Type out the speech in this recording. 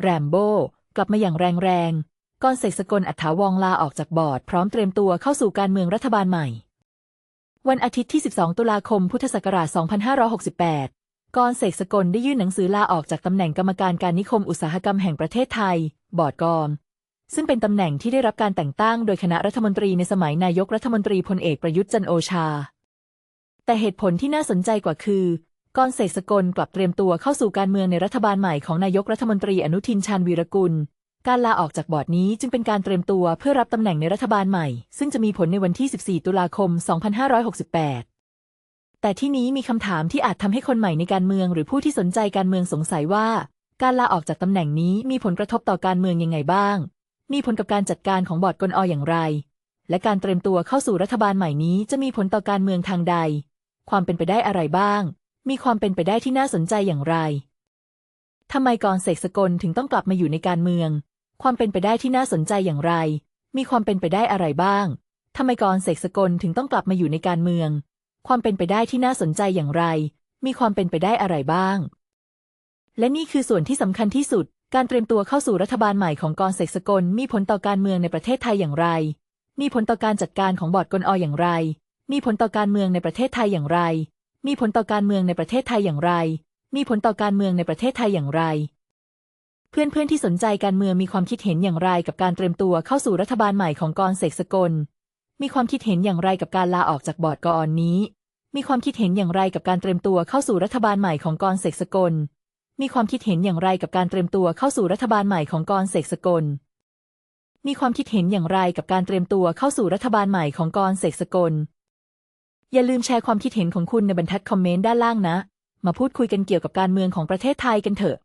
แรมโบ้กลับมาอย่างแรงๆก่อนเสกสกลอัฐาวองลาออกจากบอร์ดพร้อมเตรียมตัวเข้าสู่การเมืองรัฐบาลใหม่ วันอาทิตย์ที่ 12 ตุลาคม พุทธศักราช 2568 กรเสกสกลได้ยื่นหนังสือลาออกจากตำแหน่งกรรมการการนิคมอุตสาหกรรมแห่งประเทศไทย บอร์ดกอมซึ่งเป็นตำแหน่งที่ได้รับการแต่งตั้งโดยคณะรัฐมนตรีในสมัยนายกรัฐมนตรีพลเอกประยุทธ์จันโอชา แต่เหตุผลที่น่าสนใจกว่าคือ กรเสกสกลกลับเตรียมตัวเข้าสู่การเมืองในรัฐบาลใหม่ของนายกรัฐมนตรีอนุทินชาญวีรกุล การลาออกจากบอร์ดนี้จึงเป็นการเตรียมตัวเพื่อรับตำแหน่งในรัฐบาลใหม่ ซึ่งจะมีผลในวันที่ 14 ตุลาคม 2568 แต่ที่นี้มีคำถามที่อาจทำให้คนใหม่ในการเมืองหรือผู้ที่สนใจการเมืองสงสัยว่า การลาออกจากตำแหน่งนี้มีผลกระทบต่อการเมืองยังไงบ้าง มีผลกับการจัดการของบอร์ดกลออย่างไร และการเตรียมตัวเข้าสู่รัฐบาลใหม่นี้จะมีผลต่อการเมืองทางใด ความเป็นไปได้อะไรบ้าง มีความเป็นไปได้ที่น่าสนใจอย่างไรทำไมกรเสกสกลถึงต้องกลับมาอยู่ในการเมือง ความเป็นไปได้ที่น่าสนใจอย่างไร มีความเป็นไปได้อะไรบ้างทำไมกรเสกสกลถึงต้องกลับมาอยู่ในการเมือง ความเป็นไปได้ที่น่าสนใจอย่างไร มีความเป็นไปได้อะไรบ้าง และนี่คือส่วนที่สำคัญที่สุด การเตรียมตัวเข้าสู่รัฐบาลใหม่ของกรเสกสกลมีผลต่อการเมืองในประเทศไทยอย่างไร มีผลต่อการจัดการของบอร์ดกลออย่างไร มีผลต่อการเมืองในประเทศไทยอย่างไร มีผลต่อการเมืองในประเทศไทยอย่างไร มีผลต่อการเมืองในประเทศไทยอย่างไร เพื่อนๆที่สนใจการเมืองมีความคิดเห็นอย่างไรกับการเตรียมตัวเข้าสู่รัฐบาลใหม่ของกรเสกสกล มีความคิดเห็นอย่างไรกับการลาออกจากบอร์ดกอนนี้ มีความคิดเห็นอย่างไรกับการเตรียมตัวเข้าสู่รัฐบาลใหม่ของกรเสกสกล มีความคิดเห็นอย่างไรกับการเตรียมตัวเข้าสู่รัฐบาลใหม่ของกรเสกสกล มีความคิดเห็นอย่างไรกับการเตรียมตัวเข้าสู่รัฐบาลใหม่ของกรเสกสกล อย่าลืมแชร์ความคิดเห็นของคุณในบรรทัดคอมเมนต์ด้านล่างนะ มาพูดคุยกันเกี่ยวกับการเมืองของประเทศไทยกันเถอะ